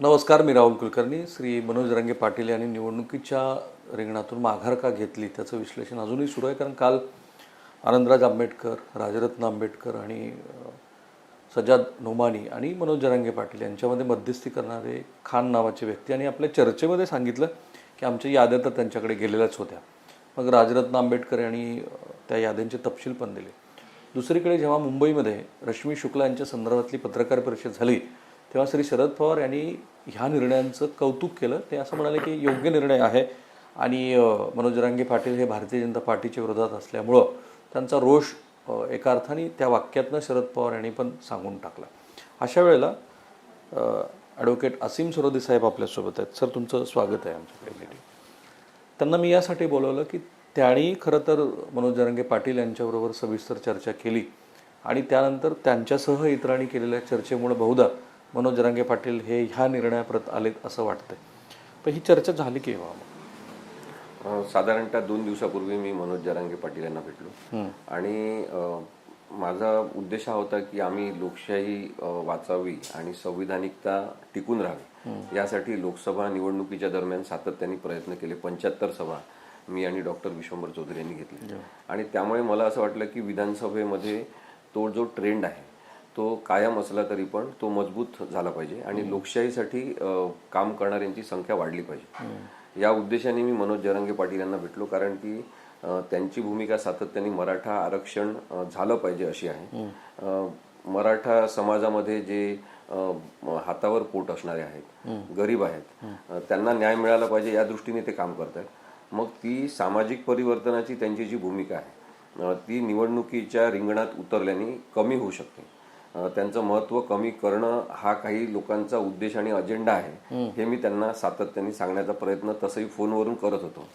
नमस्कार मी राहुल कुलकर्णी. श्री मनोज रंगे पाटील यांनी निवडणुकीच्या रिंगणातून माघार का घेतली त्याचं विश्लेषण अजूनही सुरू आहे. कारण काल आनंदराज आंबेडकर राजरत्न आंबेडकर आणि सजाद सज्जाद नोमानी आणि मनोज जरांगे पाटील यांच्यामध्ये मध्यस्थी करणारे खान नावाचे व्यक्ती आणि आपल्या चर्चेमध्ये सांगितलं की आमच्या याद्या तर त्यांच्याकडे गेलेल्याच होत्या. मग राजरत्न आंबेडकर यांनी त्या याद्यांचे तपशील पण दिले. दुसरीकडे जेव्हा मुंबईमध्ये रश्मी शुक्ला यांच्या संदर्भातली पत्रकार परिषद झाली तेव्हा श्री शरद पवार यांनी ह्या निर्णयांचं कौतुक केलं. ते असं म्हणाले की योग्य निर्णय आहे. आणि मनोज जरांगे पाटील हे भारतीय जनता पार्टीच्या विरोधात असल्यामुळं त्यांचा रोष एका अर्थाने त्या वाक्यातनं शरद पवार यांनी पण सांगून टाकला. अशा वेळेला ॲडव्होकेट असीम सरोदे साहेब आपल्यासोबत आहेत. सर तुमचं स्वागत आहे आमच्याकडे त्यांना मी यासाठी बोलवलं की त्यांनी खरं तर मनोज जरांगे पाटील यांच्याबरोबर सविस्तर चर्चा केली आणि त्यानंतर त्यांच्यासह इतरांनी केलेल्या चर्चेमुळे बहुधा मनोज जरांगे पाटील हे ह्या निर्णयाप्रत आलेत असं वाटतंय. पण ही चर्चा झाली केव्हा मग? अ, साधारणतः दोन दिवसापूर्वी मी मनोज जरांगे पाटील यांना भेटलो. आणि माझा उद्देश हा होता की आम्ही लोकशाही वाचावी आणि संविधानिकता टिकून राहावी. यासाठी लोकसभा निवडणुकीच्या दरम्यान सातत्याने प्रयत्न केले. पंच्याहत्तर सभा मी आणि डॉक्टर विश्वंभर चौधरी यांनी घेतली आणि त्यामुळे मला असं वाटलं की विधानसभेमध्ये तो जो ट्रेंड आहे तो कायम असला तरी पण तो मजबूत झाला पाहिजे आणि लोकशाहीसाठी काम करणाऱ्यांची संख्या वाढली पाहिजे. या उद्देशाने मी मनोज जरांगे पाटील यांना भेटलो कारण की त्यांची भूमिका सातत्याने मराठा आरक्षण झालं पाहिजे अशी आहे. मराठा समाजामध्ये जे हातावर पोट असणारे आहेत गरीब आहेत त्यांना न्याय मिळाला पाहिजे या दृष्टीने ते काम करत आहेत मग ती सामाजिक परिवर्तनाची त्यांची जी भूमिका आहे ती निवडणुकीच्या रिंगणात उतरल्याने कमी होऊ शकते. त्यांचं महत्त्व कमी करणं हा काही लोकांचा उद्देश आणि अजेंडा आहे. हे मी त्यांना सातत्याने सांगण्याचा प्रयत्न तसंही फोनवरून करत होतो.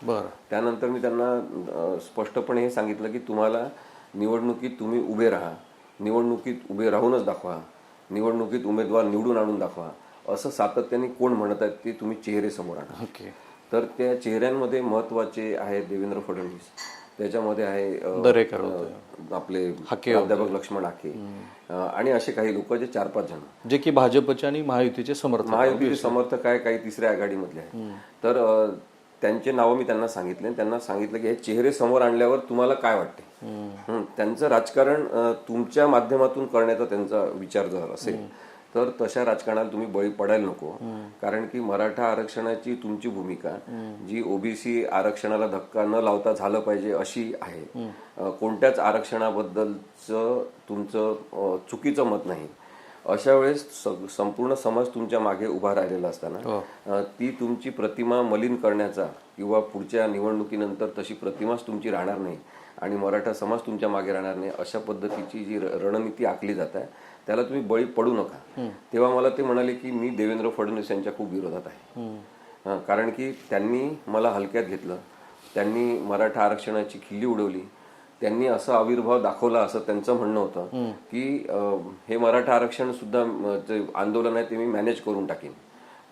त्यानंतर मी त्यांना स्पष्टपणे हे सांगितलं की तुम्हाला निवडणुकीत तुम्ही उभे राहा. निवडणुकीत उभे राहूनच दाखवा. निवडणुकीत उमेदवार निवडून आणून दाखवा. असं सातत्याने कोण म्हणत आहेत ते तुम्ही चेहरे समोर आणा. ओके. तर त्या चेहऱ्यांमध्ये महत्त्वाचे आहेत देवेंद्र फडणवीस. त्याच्यामध्ये आहे आपले प्राध्यापक लक्ष्मण हाके. आणि असे काही लोक जे चार पाच जण. जे की भाजपचे आणि महायुतीचे समर्थक महायुतीचे समर्थक आहे काही तिसऱ्या आघाडीमधले आहेत. तर त्यांचे नावं मी त्यांना सांगितले त्यांना सांगितलं की हे चेहरे समोर आणल्यावर तुम्हाला काय वाटते? त्यांचं राजकारण तुमच्या माध्यमातून करण्याचा त्यांचा विचार जर असेल तर तशा राजकारणाला तुम्ही बळी पडायला नको. कारण की मराठा आरक्षणाची तुमची भूमिका जी ओबीसी आरक्षणाला धक्का न लावता झालं पाहिजे अशी आहे. कोणत्याच आरक्षणाबद्दलचं तुमचं चुकीचं मत नाही. अशा वेळेस संपूर्ण समाज तुमच्या मागे उभा राहिलेला असताना अ, ती तुमची प्रतिमा मलिन करण्याचा किंवा पुढच्या निवडणुकीनंतर तशी प्रतिमाच तुमची राहणार नाही आणि मराठा समाज तुमच्या मागे राहणार नाही अशा पद्धतीची जी रणनीती आखली जात आहे त्याला तुम्ही बळी पडू नका. तेव्हा मला ते म्हणाले की मी देवेंद्र फडणवीस यांच्या खूप विरोधात आहे. कारण की त्यांनी मला हलक्यात घेतलं. त्यांनी मराठा आरक्षणाची खिल्ली उडवली. त्यांनी असा आविर्भाव दाखवला असं त्यांचं म्हणणं होतं की हे मराठा आरक्षण सुद्धा जे आंदोलन आहे ते मी मॅनेज करून टाकेन.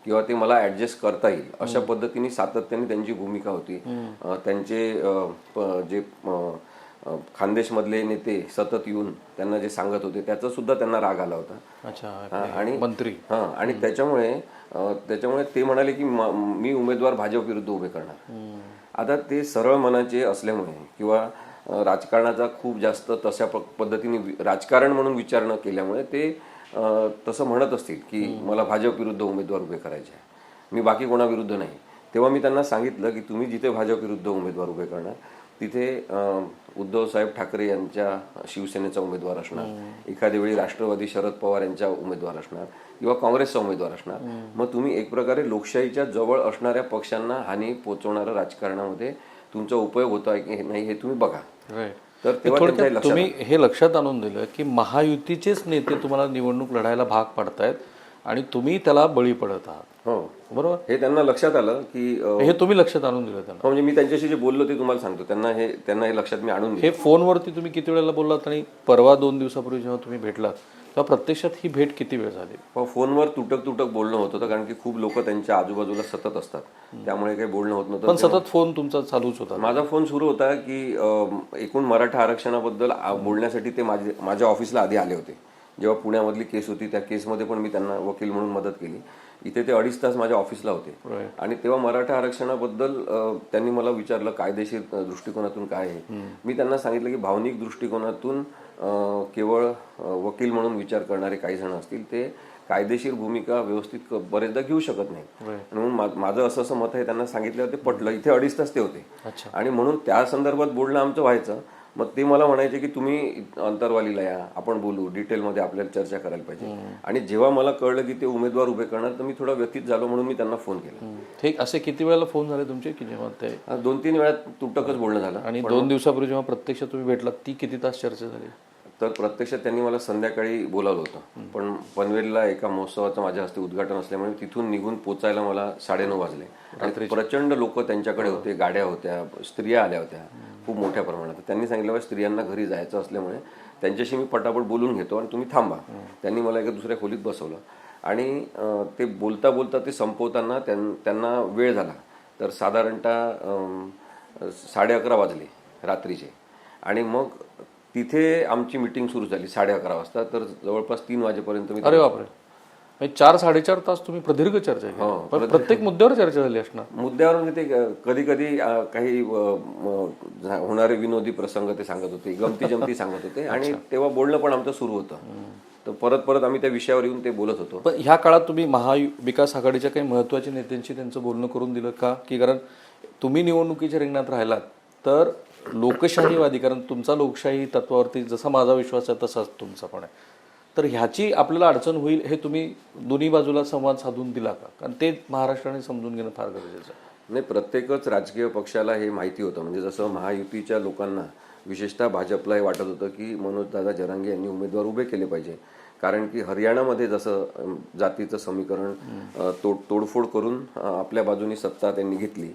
किंवा ते मला ऍडजस्ट करता येईल. अशा पद्धतीने सातत्याने त्यांची भूमिका होती. त्यांचे जे खानदेशमधले नेते सतत येऊन त्यांना जे सांगत होते त्याचा सुद्धा त्यांना राग आला होता. अच्छा आणि मंत्री. हा आणि त्याच्यामुळे त्याच्यामुळे ते म्हणाले की म- उमेदवार भाजप विरुद्ध उभे करणार. आता ते सरळ मनाचे असल्यामुळे किंवा राजकारणाचा खूप जास्त तशा पद्धतीने राजकारण म्हणून विचार न केल्यामुळे ते तसं म्हणत असतील की मला भाजप विरुद्ध उमेदवार उभे करायचे मी बाकी कोणाविरुद्ध नाही. तेव्हा मी त्यांना सांगितलं की तुम्ही जिथे भाजप विरुद्ध उमेदवार उभे करणार तिथे उद्धव साहेब ठाकरे यांच्या शिवसेनेचा उमेदवार असणार. एखाद्या वेळी राष्ट्रवादी शरद पवार यांच्या उमेदवार असणार किंवा काँग्रेसचा उमेदवार असणार. मग तुम्ही एक प्रकारे लोकशाहीच्या जवळ असणाऱ्या पक्षांना हानी पोचवणाऱ्या राजकारणामध्ये तुमचा उपयोग होतो की नाही हे तुम्ही बघा. तर तेव्हा तुम्ही हे लक्षात आणून दिलं की महायुतीचेच नेते तुम्हाला निवडणूक लढायला भाग पडतायत आणि तुम्ही त्याला बळी पडत आहात. हो. बरोबर? हे त्यांना लक्षात आलं की हे तुम्ही लक्षात आणून दिलं त्यांना. म्हणजे मी त्यांच्याशी जे बोललो ते तुम्हाला सांगतो. त्यांना हे त्यांना हे लक्षात मी आणून हे फोनवरती तुम्ही किती वेळेला बोललात आणि परवा दोन दिवसापूर्वी जेव्हा तुम्ही भेटलात तेव्हा प्रत्यक्षात ही भेट किती वेळ झाली? हो, फोनवर तुटक तुटक बोलणं होत होतं कारण की खूप लोक त्यांच्या आजूबाजूला सतत असतात. त्यामुळे काही बोलणं होत नव्हतं. पण सतत फोन तुमचा चालूच होता. माझा फोन सुरू होता की एकूण मराठा आरक्षणाबद्दल बोलण्यासाठी ते माझे माझ्या ऑफिसला आधी आले होते. जेव्हा पुण्यामधली केस होती त्या केसमध्ये पण मी त्यांना वकील म्हणून मदत केली. इथे ते अडीच तास माझ्या ऑफिसला होते. आणि तेव्हा मराठा आरक्षणाबद्दल त्यांनी मला विचारलं कायदेशीर दृष्टिकोनातून काय आहे? मी त्यांना सांगितलं की भावनिक दृष्टिकोनातून केवळ वकील म्हणून विचार करणारे काही जण असतील ते कायदेशीर भूमिका व्यवस्थित बरेचदा घेऊ शकत नाही म्हणून माझं असं असं मत आहे त्यांना सांगितल्यावर ते पटलं. इथे अडीच तास ते होते. आणि म्हणून त्या संदर्भात बोलणं आमचं व्हायचं. मग ते मला म्हणायचे की तुम्ही अंतरवालीला या आपण बोलू डिटेलमध्ये आपल्याला चर्चा करायला पाहिजे. आणि जेव्हा मला कळलं की ते उमेदवार उभे करणार तर मी थोडा व्यथित झालो म्हणून मी त्यांना फोन केला. ठीक असे किती वेळेला फोन झाले तुमचे की जेव्हा ते दोन तीन वेळा तुटकच बोलणं झालं. आणि दोन दिवसापूर्वी जेव्हा प्रत्यक्ष तुम्ही भेटलात ती किती तास चर्चा झाली? तर प्रत्यक्षात त्यांनी मला संध्याकाळी बोलावलं होतं. पण पनवेलला एका महोत्सवाचं माझ्या हस्ते उद्घाटन असल्यामुळे तिथून निघून पोचायला मला साडेनऊ वाजले. आणि प्रचंड लोक त्यांच्याकडे होते गाड्या होत्या स्त्रिया आल्या होत्या. खूप मोठ्या प्रमाणात. तर त्यांनी सांगितलं स्त्रियांना घरी जायचं असल्यामुळे त्यांच्याशी मी पटापट बोलून घेतो आणि तुम्ही थांबा. त्यांनी मला एका दुसऱ्या खोलीत बसवलं. आणि ते बोलता बोलता ते संपवताना त्यां- त्यांना वेळ झाला. तर साधारणतः साडे अकरा वाजले रात्रीचे. आणि मग तिथे आमची मिटिंग सुरू झाली साडे अकरा वाजता. तर जवळपास तीन वाजेपर्यंत मी अरे बापरे! चार साडेचार तास तुम्ही प्रदीर्घ चर्चा केली. पण प्रत्येक मुद्द्यावर चर्चा झाली असणार. मुद्द्यावर म्हणजे ते कधी कधी काही होणारे विनोदी प्रसंग ते सांगत होते गमती जमती सांगत होते. आणि तेव्हा बोलणं पण आमचं सुरू होतं. तर परत परत आम्ही त्या विषयावर येऊन ते बोलत होतो. पण ह्या काळात तुम्ही महाविकास आघाडीच्या काही महत्त्वाच्या नेत्यांशी त्यांचं बोलणं करून दिलं का? की कारण तुम्ही निवडणुकीच्या रिंगणात राहिलात तर लोकशाहीवादी कारण तुमचा लोकशाही तत्वावरती जसा माझा विश्वास आहे तसाच तुमचा पण आहे. तर ह्याची आपल्याला अडचण होईल हे तुम्ही दोन्ही बाजूला संवाद साधून दिला का? कारण ते महाराष्ट्राने समजून घेणं फार गरजेचं आहे. नाही प्रत्येकच राजकीय पक्षाला हे माहिती होतं. म्हणजे जसं महायुतीच्या लोकांना विशेषतः भाजपला हे वाटत होतं की मनोजदादा जरांगे यांनी उमेदवार उभे केले पाहिजे. कारण की हरियाणामध्ये जसं जातीचं समीकरण तोड तोडफोड करून आपल्या बाजूनी सत्ता त्यांनी घेतली.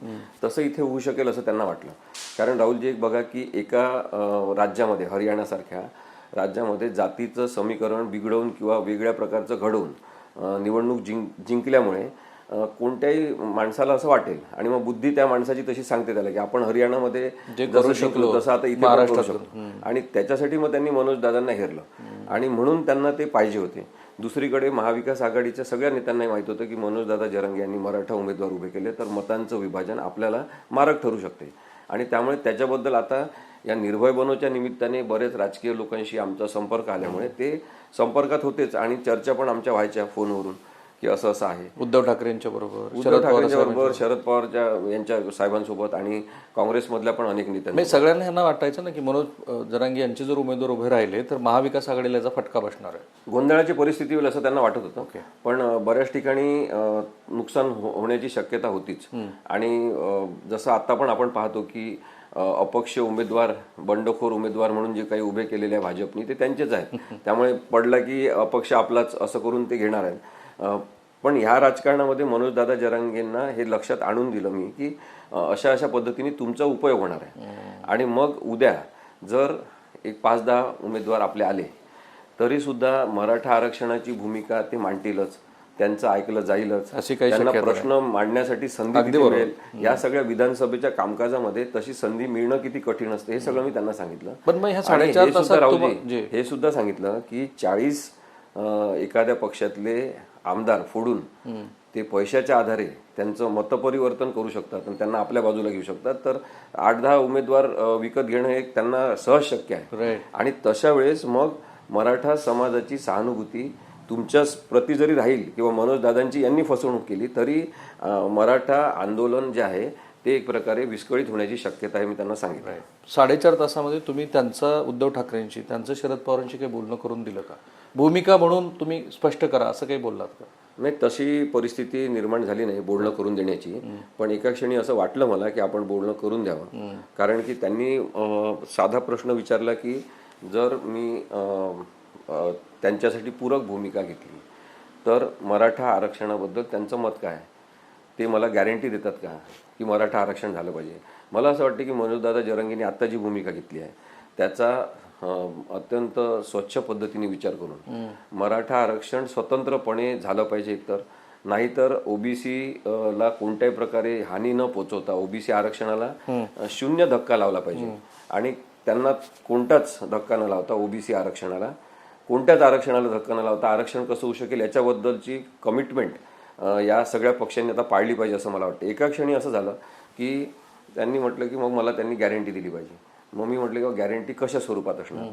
तसं इथे होऊ शकेल असं त्यांना वाटलं. कारण राहुलजी एक बघा की एका राज्यामध्ये हरियाणासारख्या राज्यामध्ये जातीचं समीकरण बिघडवून किंवा वेगळ्या प्रकारचं घडवून निवडणूक जिंक जिंकल्यामुळे कोणत्याही माणसाला असं वाटेल आणि मग बुद्धी त्या माणसाची तशी सांगते त्याला की आपण हरियाणामध्ये जसं तसं आता इथे शकतो आणि त्याच्यासाठी मग त्यांनी मनोज दादांना हेरलं. आणि म्हणून त्यांना ते पाहिजे होते. दुसरीकडे महाविकास आघाडीच्या सगळ्या नेत्यांनाही माहीत होतं की मनोज दादा जरंगे यांनी मराठा उमेदवार उभे केले तर मतांचं विभाजन आपल्याला मारक ठरू शकते. आणि त्यामुळे त्याच्याबद्दल आता या निर्भय बनोच्या निमित्ताने बरेच राजकीय लोकांशी आमचा संपर्क आल्यामुळे ते संपर्कात होतेच आणि चर्चा पण आमच्या व्हायच्या फोनवरून की असं असं आहे. उद्धव ठाकरेंच्या बरोबर उद्धव ठाकरेंच्या बरोबर शरद पवारच्या यांच्या साहेबांसोबत आणि काँग्रेसमधल्या पण अनेक नेत्यांनी म्हणजे सगळ्यांना ह्यांना वाटायचं ना की मनोज जरांगे यांचे जर उमेदवार उभे राहिले तर महाविकास आघाडीला याचा फटका बसणार आहे. गोंधळाची परिस्थिती होईल असं त्यांना वाटत होतं. पण अं, बऱ्याच ठिकाणी नुकसान हो- होण्याची शक्यता होतीच. आणि जसं आता पण आपण पाहतो की अपक्ष उमेदवार बंडखोर उमेदवार म्हणून जे काही उभे केलेले आहे भाजपनी ते त्यांचेच आहेत. त्यामुळे पडला की अपक्ष आपलाच असं करून ते घेणार आहेत. पण ह्या राजकारणामध्ये मनोजदादा जरांगेंना हे लक्षात आणून दिलं मी की अशा अशा पद्धतीने तुमचा उपयोग होणार आहे. आणि मग उद्या जर एक पाच दहा उमेदवार आपले आले तरी सुद्धा मराठा आरक्षणाची भूमिका ते मांडतीलच. त्यांचं ऐकलं जाईलच. अशी काही त्यांना प्रश्न मांडण्यासाठी संधी मिळेल. या सगळ्या विधानसभेच्या कामकाजामध्ये तशी संधी मिळणं किती कठीण असते हे सगळं मी त्यांना सांगितलं. पण मग हे सुद्धा तासात राहुलजी, तुम्हा- जे- हे सुद्धा सांगितलं की चाळीस एखाद्या पक्षातले आमदार फोडून ते पैशाच्या आधारे त्यांचं मतपरिवर्तन करू शकतात आणि त्यांना आपल्या बाजूला घेऊ शकतात. तर आठ दहा उमेदवार विकत घेणं हे त्यांना सहज शक्य आहे. आणि तशा वेळेस मग मराठा समाजाची सहानुभूती तुमच्या प्रती जरी राहील किंवा मनोज दादांची यांनी फसवणूक केली तरी मराठा आंदोलन जे आहे ते एक प्रकारे विस्कळीत होण्याची शक्यता आहे मी त्यांना सांगितलं. आहे साडेचार तासामध्ये तुम्ही त्यांचा उद्धव ठाकरेंशी त्यांचं शरद पवारांशी काही बोलणं करून दिलं का? भूमिका म्हणून तुम्ही स्पष्ट करा असं काही बोललात का? नाही तशी परिस्थिती निर्माण झाली नाही बोलणं करून देण्याची. पण एका क्षणी असं वाटलं मला की आपण बोलणं करून द्यावं. कारण की त्यांनी साधा प्रश्न विचारला की जर मी त्यांच्यासाठी पूरक भूमिका घेतली. तर मराठा आरक्षणाबद्दल त्यांचं मत काय? ते मला गॅरंटी देतात का? की मराठा आरक्षण झालं पाहिजे. मला असं वाटतं की मनोजदादा जरंगीने आत्ता जी भूमिका घेतली आहे त्याचा अत्यंत स्वच्छ पद्धतीने विचार करून मराठा आरक्षण स्वतंत्रपणे झालं पाहिजे एकतर. नाहीतर ओबीसी ला कोणत्याही प्रकारे हानी न पोचवता ओबीसी आरक्षणाला शून्य धक्का लावला पाहिजे. आणि त्यांना कोणताच धक्का न लावता ओबीसी आरक्षणाला कोणत्याच आरक्षणाला धक्का न लावता आरक्षण कसं होऊ शकेल याच्याबद्दलची कमिटमेंट या सगळ्या पक्षांनी आता पाळली पाहिजे असं मला वाटतं. एका क्षणी असं झालं की त्यांनी म्हटलं की मग मला त्यांनी गॅरंटी दिली पाहिजे. मग मी म्हटलं की गॅरंटी कशा स्वरूपात असणार?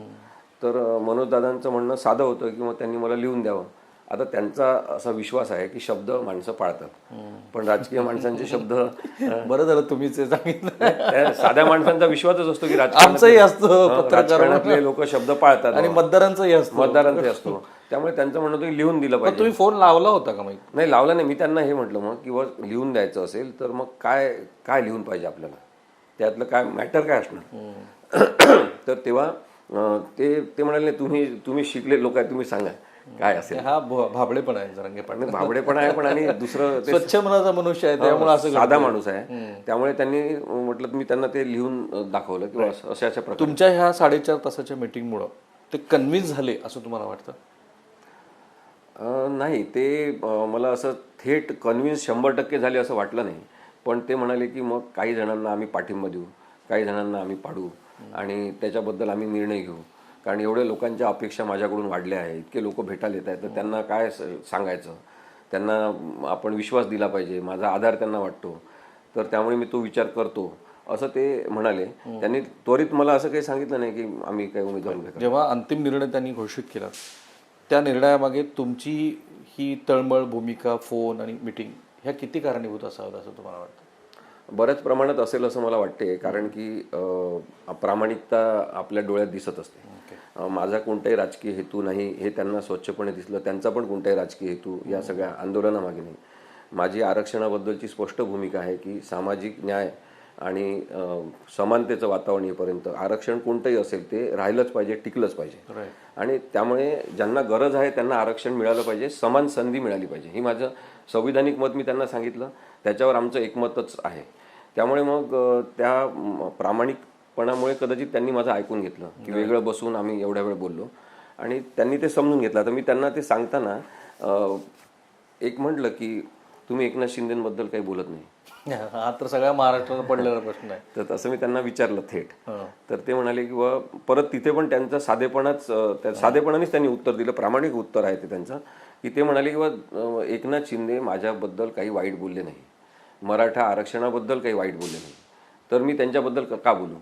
तर मनोजदादांचं म्हणणं साधं होतं की मग त्यांनी मला लिहून द्यावं. आता त्यांचा असा विश्वास आहे की शब्द माणसं पाळतात. पण राजकीय माणसांचे शब्द बरं झालं तुम्हीच सांगितलं. साध्या माणसांचा विश्वासच असतो की आमचंही असतं पत्रकार राजकारणातले लोक शब्द पाळतात. आणि मतदारांचंही असतं. मतदारांचे असतो. त्यामुळे त्यांचं म्हणणं होतं की लिहून दिलं पाहिजे. तुम्ही फोन लावला होता का मग? नाही लावला नाही. मी त्यांना हे म्हटलं मग किंवा लिहून द्यायचं असेल तर मग काय काय लिहून पाहिजे आपल्याला? त्यातलं काय मॅटर काय असणार? तर तेव्हा ते ते म्हणाले "नाही, तुम्ही तुम्ही शिकले लोक आहे तुम्ही सांगा. काय असेल? हा भ- भाबडेपण आहे जरांगे पाटील. आणि भाबडे पण आहे पण आणि दुसरं स्वच्छ मनाचा मनुष्य आहे त्यामुळे असं साधा माणूस आहे. त्यामुळे त्यांनी म्हटलं मी त्यांना ते लिहून दाखवलं किंवा अशा अशा प्रकारे. तुमच्या ह्या साडेचार तासाच्या मीटिंगमुळं ते कन्व्हिन्स झाले असं तुम्हाला वाटतं? नाही ते मला असं थेट कन्व्हिन्स शंभर टक्के झाले असं वाटलं नाही. पण ते म्हणाले की मग काही जणांना आम्ही पाठिंबा देऊ काही जणांना आम्ही पाडू आणि त्याच्याबद्दल आम्ही निर्णय घेऊ. कारण एवढ्या लोकांच्या अपेक्षा माझ्याकडून वाढल्या आहेत. इतके लोक भेटायला येत आहेत. तर त्यांना काय सांगायचं? त्यांना आपण विश्वास दिला पाहिजे. माझा आधार त्यांना वाटतो. तर त्यामुळे मी तो विचार करतो. असं ते म्हणाले. त्यांनी त्वरित मला असं काही सांगितलं नाही की आम्ही काही उमेदवार. जेव्हा अंतिम निर्णय त्यांनी घोषित केला त्या निर्णयामागे तुमची ही तळमळ भूमिका फोन आणि मिटिंग ह्या किती कारणीभूत असाव्यात असं तुम्हाला वाटतं? बऱ्याच प्रमाणात असेल असं मला वाटते. कारण की प्रामाणिकता आपल्या डोळ्यात दिसत असते. अं, माझा कोणताही राजकीय हेतू नाही हे त्यांना स्वच्छपणे दिसलं त्यांचा पण कोणताही राजकीय हेतू या सगळ्या आंदोलनामागे नाही. माझी आरक्षणाबद्दलची स्पष्ट भूमिका आहे की सामाजिक न्याय आणि समानतेचं वातावरण येईपर्यंत आरक्षण कोणतंही असेल ते राहिलंच पाहिजे टिकलंच पाहिजे. आणि त्यामुळे ज्यांना गरज आहे त्यांना आरक्षण मिळालं पाहिजे समान संधी मिळाली पाहिजे. ही माझं संविधानिक मत मी त्यांना सांगितलं त्याच्यावर आमचं एकमतच आहे. त्यामुळे मग त्या म, प्रामाणिकपणामुळे कदाचित त्यांनी माझं ऐकून घेतलं की वेगळं बसून आम्ही एवढ्या वेळ बोललो. आणि त्यांनी ते समजून घेतलं. तर मी त्यांना ते सांगताना एक म्हटलं की तुम्ही एकनाथ शिंदेबद्दल काही बोलत नाही. हा तर सगळ्या महाराष्ट्राला पडलेला प्रश्न आहे. तर तसं मी त्यांना विचारलं थेट. तर ते म्हणाले की बा परत तिथे पण त्यांचा साधेपणाच साधेपणानेच त्यांनी उत्तर दिलं. प्रामाणिक उत्तर आहे ते त्यांचं. की ते म्हणाले की बा एकनाथ शिंदे माझ्याबद्दल काही वाईट बोलले नाही. मराठा आरक्षणाबद्दल काही वाईट बोलले नाही. तर मी त्यांच्याबद्दल का बोलू?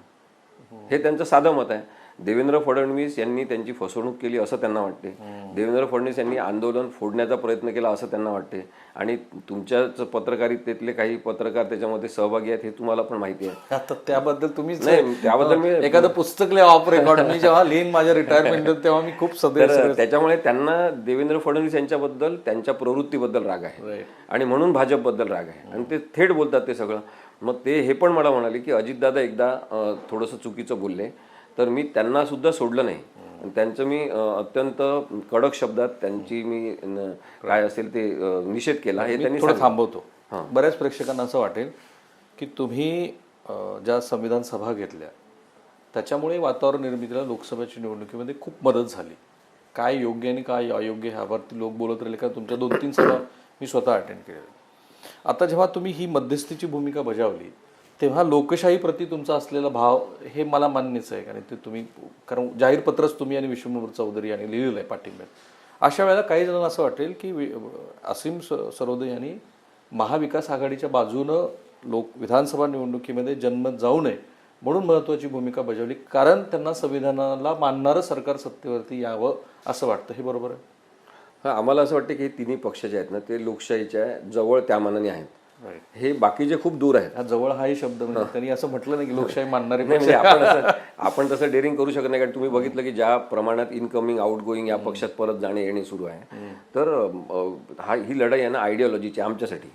हे त्यांचं साधं मत आहे. देवेंद्र फडणवीस यांनी त्यांची फसवणूक केली असं त्यांना वाटते. देवेंद्र फडणवीस यांनी आंदोलन फोडण्याचा प्रयत्न केला असं त्यांना वाटते. आणि तुमच्याच पत्रकारितेतले काही पत्रकार त्याच्यामध्ये सहभागी आहेत हे तुम्हाला पण माहिती आहे. आता त्याबद्दल तुम्हीच नाही त्याबद्दल मी एखादं पुस्तक ऑफ रेकॉर्ड. मी जेव्हा लिहिन माझ्या रिटायरमेंट तेव्हा मी खूप सदैव त्याच्यामुळे त्यांना देवेंद्र फडणवीस यांच्याबद्दल त्यांच्या प्रवृत्तीबद्दल राग आहे. आणि म्हणून भाजपबद्दल राग आहे. आणि ते थेट बोलतात ते सगळं. मग ते हे पण मला म्हणाले की अजितदादा एकदा थोडंसं चुकीचं बोलले. तर मी त्यांना सुद्धा सोडलं नाही. त्यांचं मी अत्यंत कडक शब्दात त्यांची मी काय असेल ते निषेध केला हे त्यांनी थोडं थांबवतो. बऱ्याच प्रेक्षकांना असं वाटेल की तुम्ही ज्या संविधान सभा घेतल्या त्याच्यामुळे वातावरण निर्मितीला लोकसभेच्या निवडणुकीमध्ये खूप मदत झाली. काय योग्य आणि काय अयोग्य ह्यावरती लोक बोलत राहिले. का तुमच्या दोन तीन सभा मी स्वतः अटेंड केलेल्या आता जेव्हा तुम्ही ही मध्यस्थीची भूमिका बजावली तेव्हा लोकशाही प्रती तुमचा असलेला भाव हे मला मान्यच आहे. कारण ते तुम्ही कारण जाहीर पत्रच तुम्ही आणि विश्वमूर चौधरी यांनी लिहिलेलं आहे पाठिंब्यात अशा वेळेला काही जणांना असं वाटेल की वि- असीम स- सरोदे यांनी महाविकास आघाडीच्या बाजूनं लोक विधानसभा निवडणुकीमध्ये जन्मत जाऊ नये म्हणून महत्त्वाची भूमिका बजावली. कारण त्यांना संविधानाला मानणारं सरकार सत्तेवरती यावं असं वाटतं. हे बरोबर आहे? हा आम्हाला असं वाटतं की हे तिन्ही पक्ष जे आहेत ना ते लोकशाहीच्या जवळ त्या मानाने आहेत. हे बाकीचे खूप दूर आहेत. हा जवळ हाही शब्द म्हणजे त्यांनी असं म्हटलं नाही की लोकशाही मानणारे म्हणजे आपण असं आपण तसं डेअरिंग करू शकत नाही कारण तुम्ही बघितलं की ज्या प्रमाणात इनकमिंग आउट गोईंग या पक्षात परत जाणे येणे सुरू आहे. तर हा ही लढाई आहे ना आयडिओलॉजीची आमच्यासाठी.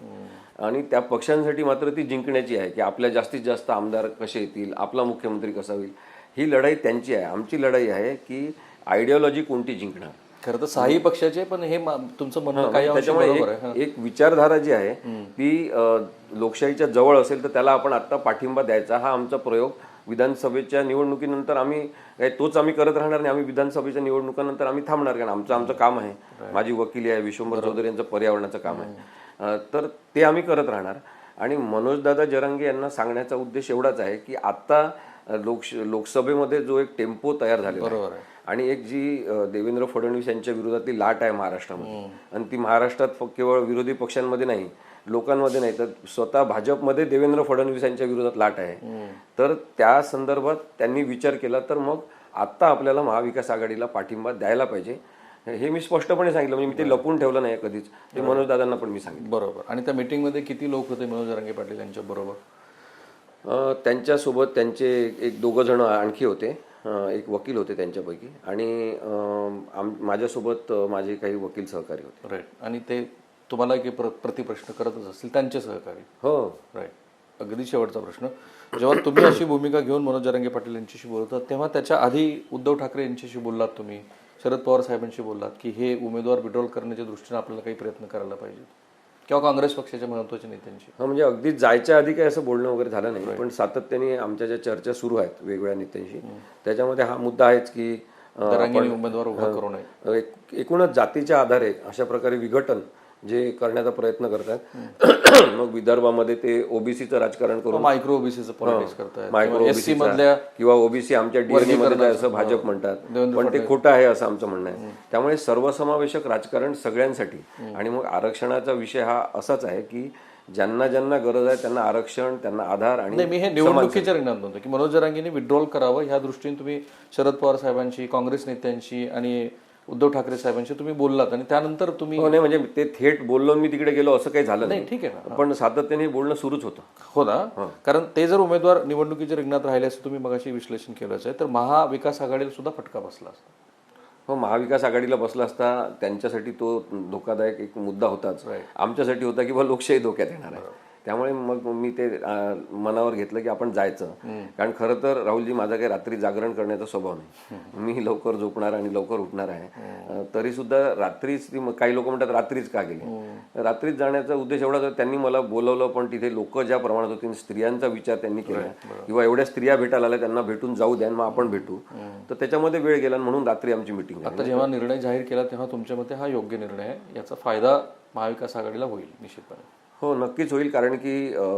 आणि त्या पक्षांसाठी मात्र ती जिंकण्याची आहे की आपल्या जास्तीत जास्त आमदार कसे येतील आपला मुख्यमंत्री कसा होईल ही लढाई त्यांची आहे. आमची लढाई आहे की आयडिओलॉजी कोणती जिंकणार? खरं तर सहाही पक्षाचे पण हे तुमचं म्हणणं काही अंशी त्याच्यामुळे एक- विचारधारा जी आहे ती लोकशाहीच्या जवळ असेल तर त्याला आपण आता पाठिंबा द्यायचा हा आमचा प्रयोग. विधानसभेच्या निवडणुकीनंतर आम्ही काय तोच आम्ही करत राहणार नाही. आम्ही विधानसभेच्या निवडणुकानंतर आम्ही थांबणार कारण आमचं आमचं काम आहे. माझी वकिली आहे विश्वंभर चौधरी यांचं पर्यावरणाचं काम आहे. तर ते आम्ही करत राहणार. आणि मनोजदादा जरांगे यांना सांगण्याचा उद्देश एवढाच आहे की आता अ, लोक लोकसभेमध्ये जो एक टेम्पो तयार झालेला बरोबर आहे. आणि एक जी देवेंद्र फडणवीस यांच्या विरोधातली लाट आहे महाराष्ट्रामध्ये. आणि ती महाराष्ट्रात केवळ विरोधी पक्षांमध्ये नाही लोकांमध्ये नाही तर स्वतः भाजपमध्ये देवेंद्र फडणवीस यांच्या विरोधात लाट आहे. तर त्या संदर्भात त्यांनी विचार केला तर मग आत्ता आपल्याला महाविकास आघाडीला पाठिंबा द्यायला पाहिजे. हे मी स्पष्टपणे सांगितलं म्हणजे मी ते लपून ठेवलं नाही कधीच. ते मनोज दादांना पण मी सांगितलं. बरोबर. आणि त्या मीटिंगमध्ये किती लोक होते मनोज जरांगे पाटील यांच्या बरोबर? त्यांच्यासोबत त्यांचे एक दोघं जण आणखी होते. एक वकील होते त्यांच्यापैकी. आणि आम माझ्यासोबत माझे काही वकील सहकारी होते. राईट आणि ते तुम्हाला की प्र प्रतिप्रश्न करतच असतील त्यांचे सहकारी. हो. राईट अगदी शेवटचा प्रश्न. जेव्हा तुम्ही अशी भूमिका घेऊन मनोज जरांगे पाटील यांच्याशी बोलत होतात तेव्हा त्याच्या आधी उद्धव ठाकरे यांच्याशी बोललात तुम्ही शरद पवार साहेबांशी बोललात की हे उमेदवार विड्रॉल करण्याच्या दृष्टीने आपल्याला काही प्रयत्न करायला पाहिजे किंवा काँग्रेस पक्षाच्या महत्त्वाच्या नेत्यांशी हा म्हणजे अगदी जायच्या आधी काही असं बोलणं वगैरे झालं नाही. पण सातत्याने आमच्या ज्या चर्चा सुरू आहेत वेगवेगळ्या नेत्यांशी त्याच्यामध्ये हा मुद्दा आहेच की उमेदवार उभा करू नये. एक- एकूणच जातीच्या आधारे अशा प्रकारे विघटन जे करण्याचा प्रयत्न करतात मग विदर्भामध्ये ते ओबीसीचं राजकारण करून मायक्रो ओबीसीचं पॉलिटिक्स करतायत. मायक्रो एस सी मधल्या किंवा ओबीसी आमच्या डीएनए मध्ये असं भाजप म्हणतात. पण ते खोटं आहे असं आमचं म्हणणं आहे. त्यामुळे सर्वसमावेशक राजकारण सगळ्यांसाठी आणि मग आरक्षणाचा विषय हा असाच आहे की ज्यांना ज्यांना गरज आहे त्यांना आरक्षण त्यांना आधार आणि मी हे निवडणुकीच्या रिंगणात म्हणतो की मनोज जरांगेंनी विड्रॉल करावं ह्या दृष्टीने तुम्ही शरद पवार साहेबांशी काँग्रेस नेत्यांशी आणि उद्धव ठाकरे साहेबांशी तुम्ही बोललात आणि त्यानंतर तुम्ही हो नाही म्हणजे ते थेट बोललो मी तिकडे गेलो असं काही झालं नाही ठीक आहे ना. पण सातत्याने बोलणं सुरूच होतं. हो ना? कारण ते जर उमेदवार निवडणुकीच्या रिंगणात राहिले असं तुम्ही मगाशी विश्लेषण केलंच आहे तर महाविकास आघाडीला सुद्धा फटका बसला असता. हो महाविकास आघाडीला बसला असता त्यांच्यासाठी तो धोकादायक एक मुद्दा होताच. आमच्यासाठी होता की बा लोकशाही धोक्यात येणार आहे. त्यामुळे मग मी ते मनावर घेतलं की आपण जायचं. कारण खरं तर राहुलजी माझा काही रात्री जागरण करण्याचा स्वभाव नाही. मी लवकर झोपणार आणि लवकर उठणार आहे. तरी सुद्धा रात्रीच ती काही लोक म्हणतात रात्रीच का गेले? रात्रीच जाण्याचा उद्देश एवढाच होता, त्यांनी मला बोलवलं पण तिथे लोक ज्या प्रमाणात होती स्त्रियांचा विचार त्यांनी केला. किंवा एवढ्या स्त्रिया भेटायला आल्या त्यांना भेटून जाऊ द्या आणि मग आपण भेटू. तर त्याच्यामध्ये वेळ गेला म्हणून रात्री आमची मिटिंग आता जेव्हा निर्णय जाहीर केला तेव्हा तुमच्या मते हा योग्य निर्णय आहे. याचा फायदा महाविकास आघाडीला होईल निश्चितपणे. हो नक्कीच होईल कारण की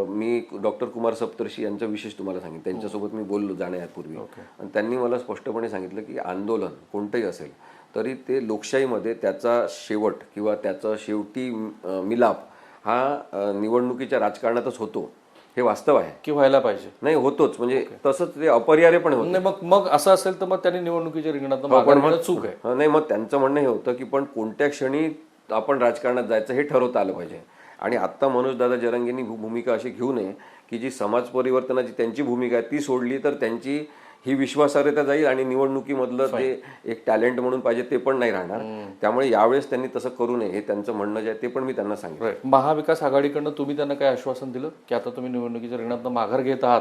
मी डॉक्टर कुमार सप्तर्षी यांचा विशेष तुम्हाला सांगितलं त्यांच्यासोबत मी बोललो जाण्यापूर्वी. आणि त्यांनी मला स्पष्टपणे सांगितलं की आंदोलन कोणतंही असेल तरी ते लोकशाहीमध्ये त्याचा शेवट किंवा त्याचा शेवटी मिलाप हा निवडणुकीच्या राजकारणातच होतो हे वास्तव आहे. की व्हायला पाहिजे. नाही होतोच. म्हणजे तसंच ते अपरिहार्यपणे होतं. नाही मग मग असं असेल तर मग त्यांनी निवडणुकीच्या रिंगणात घेणं चूक आहे. हा, नाही मग त्यांचं म्हणणं हे होतं की पण कोणत्या क्षणी आपण राजकारणात जायचं हे ठरवता आलं पाहिजे. आणि आत्ता मनोजदादा जरंगेंनी भूमिका अशी घेऊ नये की जी समाज परिवर्तनाची त्यांची भूमिका आहे ती सोडली तर त्यांची ही विश्वासार्हता जाईल आणि निवडणुकीमधलं ते एक टॅलेंट म्हणून पाहिजे ते पण नाही राहणार. त्यामुळे यावेळेस त्यांनी तसं करू नये हे त्यांचं म्हणणं जे आहे ते पण मी त्यांना सांगितलं. महाविकास आघाडीकडनं तुम्ही त्यांना काय आश्वासन दिलं की आता तुम्ही निवडणुकीच्या रिंगणात माघार घेत आहात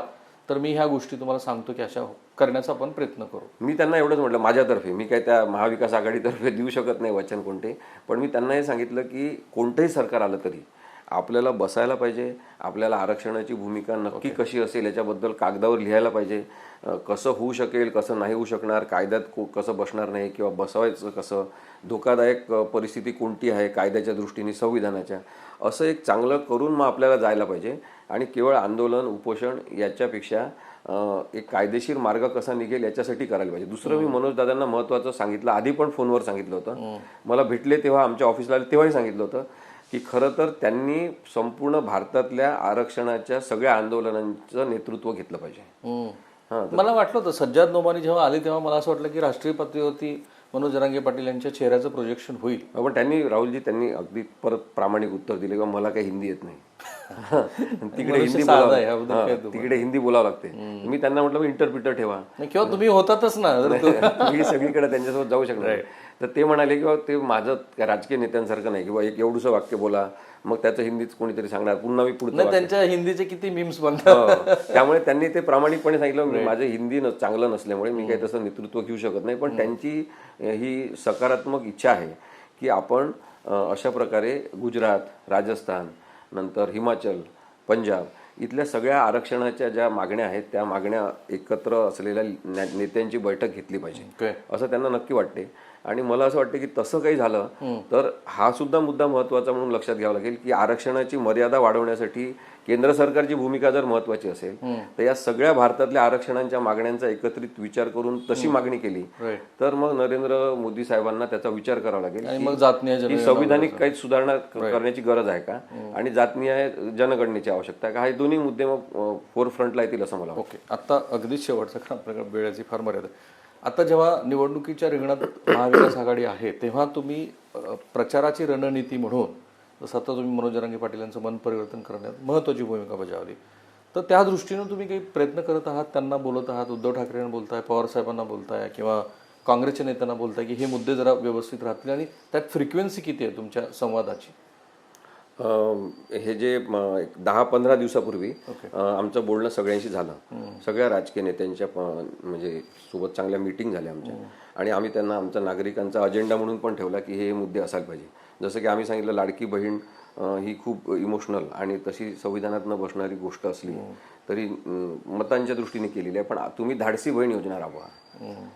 तर मी ह्या गोष्टी तुम्हाला सांगतो की अशा करण्याचा आपण प्रयत्न करू. मी त्यांना एवढंच म्हटलं माझ्यातर्फे. मी काय त्या महाविकास आघाडीतर्फे देऊ शकत नाही वचन कोणते पण मी त्यांना हे सांगितलं की कोणतंही सरकार आलं तरी आपल्याला बसायला पाहिजे आपल्याला आरक्षणाची भूमिका नक्की कशी असेल याच्याबद्दल कागदावर लिहायला पाहिजे. कसं होऊ शकेल कसं नाही होऊ शकणार कायद्यात को कसं बसणार नाही किंवा बसवायचं कसं धोकादायक परिस्थिती कोणती आहे कायद्याच्या दृष्टीने संविधानाच्या असं एक चांगलं करून मग आपल्याला जायला पाहिजे. आणि केवळ आंदोलन उपोषण याच्यापेक्षा एक कायदेशीर मार्ग कसा निघेल याच्यासाठी करायला पाहिजे. दुसरं मी मनोज दादांना महत्वाचं सांगितलं आधी पण फोनवर सांगितलं होतं. मला भेटले तेव्हा आमच्या ऑफिसला आले तेव्हाही सांगितलं होतं. की खरं तर त्यांनी संपूर्ण भारतातल्या आरक्षणाच्या सगळ्या आंदोलनांचं नेतृत्व घेतलं पाहिजे. मला वाटलं होतं सज्जाद नोमानी जेव्हा आले तेव्हा मला असं वाटलं की राष्ट्रीय पातळीवरती मनोज जरांगे पाटील यांच्या चेहऱ्याचं प्रोजेक्शन होईल. पण त्यांनी राहुलजी त्यांनी अगदी परत प्रामाणिक उत्तर दिले किंवा मला काही हिंदी येत नाही. तिकडे हिंदी तिकडे हिंदी बोलावं लागते. मी त्यांना म्हटलं इंटरप्रिटर ठेवा. किंवा तुम्ही होतातच ना मी सगळीकडे त्यांच्यासोबत जाऊ शकणार. तर ते म्हणाले की बाबा ते माझं राजकीय नेत्यांसारखं नाही किंवा एक एवढंसं वाक्य बोला मग त्याचं हिंदीच कोणीतरी सांगणार? पुन्हा मी नाही त्यांच्या हिंदीचे किती मीम्स बनतात. हो. त्यामुळे त्यांनी ते प्रामाणिकपणे सांगितलं माझं हिंदी न- चांगलं नसल्यामुळे मी काही तसं नेतृत्व घेऊ शकत नाही. पण त्यांची अ, ही सकारात्मक इच्छा आहे की आपण अशा प्रकारे गुजरात राजस्थान नंतर हिमाचल पंजाब इथल्या सगळ्या आरक्षणाच्या ज्या मागण्या आहेत त्या मागण्या एकत्र असलेल्या नेत्यांची बैठक घेतली पाहिजे. असं त्यांना नक्की वाटते. आणि मला असं वाटतं की तसं काही झालं तर हा सुद्धा मुद्दा महत्त्वाचा म्हणून लक्षात घ्यावा लागेल की आरक्षणाची मर्यादा वाढवण्यासाठी केंद्र सरकारची भूमिका जर महत्वाची असेल तर या सगळ्या भारतातल्या आरक्षणांच्या मागण्यांचा एकत्रित विचार करून तशी मागणी केली. तर मग नरेंद्र मोदी साहेबांना त्याचा विचार करावा लागेल मग जातनीय ही संविधानिक काही सुधारणा करण्याची गरज आहे का? आणि जातनीय जनगणनेची आवश्यकता आहे का? हे दोन्ही मुद्दे मग फोर फ्रंटला येतील असं मला ओके. आता अगदीच शेवटचा कारण आपल्याकडे वेळेची फार मर्यादा. आहे. आता जेव्हा निवडणुकीच्या रिंगणात महाविकास आघाडी आहे तेव्हा तुम्ही प्रचाराची रणनीती म्हणून जसं आता तुम्ही मनोज जरांगे पाटील यांचं मन परिवर्तन करण्यात महत्त्वाची भूमिका बजावली तर त्या दृष्टीनं तुम्ही काही प्रयत्न करत आहात? त्यांना बोलत आहात? उद्धव ठाकरेंना बोलताय पवार साहेबांना बोलताय किंवा काँग्रेसच्या नेत्यांना बोलताय की हे मुद्दे जरा व्यवस्थित राहतील आणि त्यात फ्रिक्वेन्सी किती आहे तुमच्या संवादाची? हे जे एक दहा पंधरा दिवसापूर्वी आमचं बोलणं सगळ्यांशी झालं. सगळ्या राजकीय नेत्यांच्या म्हणजे सोबत चांगल्या मीटिंग झाल्या आमच्या. आणि आम्ही त्यांना आमचा नागरिकांचा अजेंडा म्हणून पण ठेवला की हे मुद्दे असायला पाहिजे. जसं की आम्ही सांगितलं लाडकी बहीण ही खूप इमोशनल आणि तशी संविधानात न बसणारी गोष्ट असली तरी मतांच्या दृष्टीने केलेली आहे. पण तुम्ही धाडसी बहीण योजना राबवा.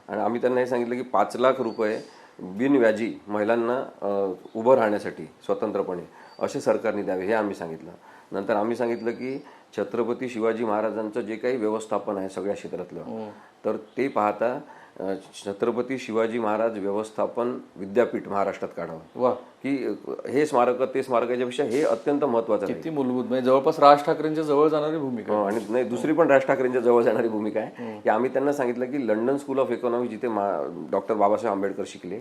आणि आम्ही त्यांना हे सांगितलं की पाच लाख रुपये बिनव्याजी महिलांना उभं राहण्यासाठी स्वतंत्रपणे. असे सरकारने द्यावे हे आम्ही सांगितलं. नंतर आम्ही सांगितलं की छत्रपती शिवाजी महाराजांचं जे काही व्यवस्थापन आहे सगळ्या क्षेत्रातलं तर ते पाहता छत्रपती शिवाजी महाराज व्यवस्थापन विद्यापीठ महाराष्ट्रात काढावं. की हे स्मारक ते स्मारक याच्यापेक्षा हे अत्यंत महत्वाचं आहे. किती मूलभूत म्हणजे जवळपास राज ठाकरेंच्या जवळ जाणारी भूमिका हो, आणि नाही दुसरी पण राज ठाकरेंच्या जवळ जाणारी भूमिका आहे. की आम्ही त्यांना सांगितलं की लंडन स्कूल ऑफ इकॉनॉमी जिथे डॉक्टर बाबासाहेब आंबेडकर शिकले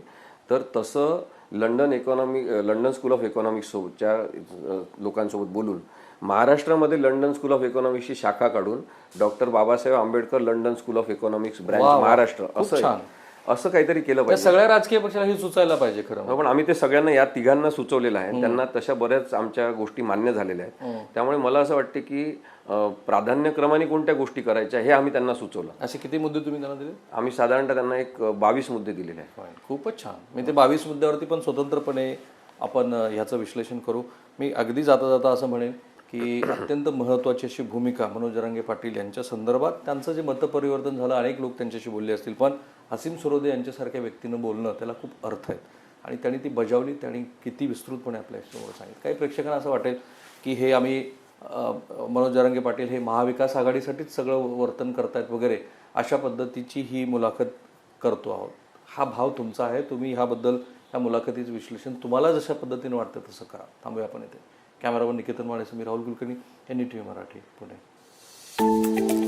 तर तसं London economy London school of economics सोबतच्या अ, लोकांसोबत बोलून महाराष्ट्रामध्ये लंडन स्कूल ऑफ इकॉनॉमिक्सची शाखा काढून doctor Babasaheb Ambedkar London school of economics branch Maharashtra असं असं काहीतरी केलं पाहिजे. सगळ्या राजकीय पक्षाला हे सुचायला पाहिजे खरं हो, पण आम्ही ते सगळ्यांना या तिघांना सुचवलेलं आहे. त्यांना तशा बऱ्याच आमच्या गोष्टी मान्य झालेल्या आहेत. त्यामुळे मला असं वाटते की प्राधान्यक्रमाने कोणत्या गोष्टी करायच्या हे आम्ही त्यांना सुचवलं. असे किती मुद्दे तुम्ही त्यांना दिले? आम्ही साधारणतः त्यांना एक बावीस मुद्दे दिलेले आहेत. खूपच छान. मी ते बावीस मुद्द्यावरती पण स्वतंत्रपणे आपण ह्याचं विश्लेषण करू. मी अगदी जाता जाता असं म्हणेन की अत्यंत महत्त्वाची अशी भूमिका मनोज जरांगे पाटील यांच्या संदर्भात. त्यांचं जे मतपरिवर्तन झालं अनेक लोक त्यांच्याशी बोलले असतील पण हसीम सरोदे यांच्यासारख्या व्यक्तीनं बोलणं त्याला खूप अर्थ आहेत. आणि त्यांनी ती बजावली त्यांनी किती विस्तृतपणे आपल्यासमोर सांगितलं. काही प्रेक्षकांना असं वाटेल की हे आम्ही मनोज जरांगे पाटील हे महाविकास आघाडीसाठीच सगळं वर्तन करतायत वगैरे अशा पद्धतीची ही मुलाखत करतो आहोत. हा भाव तुमचा आहे तुम्ही ह्याबद्दल ह्या मुलाखतीचं विश्लेषण तुम्हाला जशा पद्धतीने वाटतं तसं करा. थांबूया आपण इथे. कॅमेरावर निकेतन माने मी Rahul Kulkarni N T V Marathi Pune.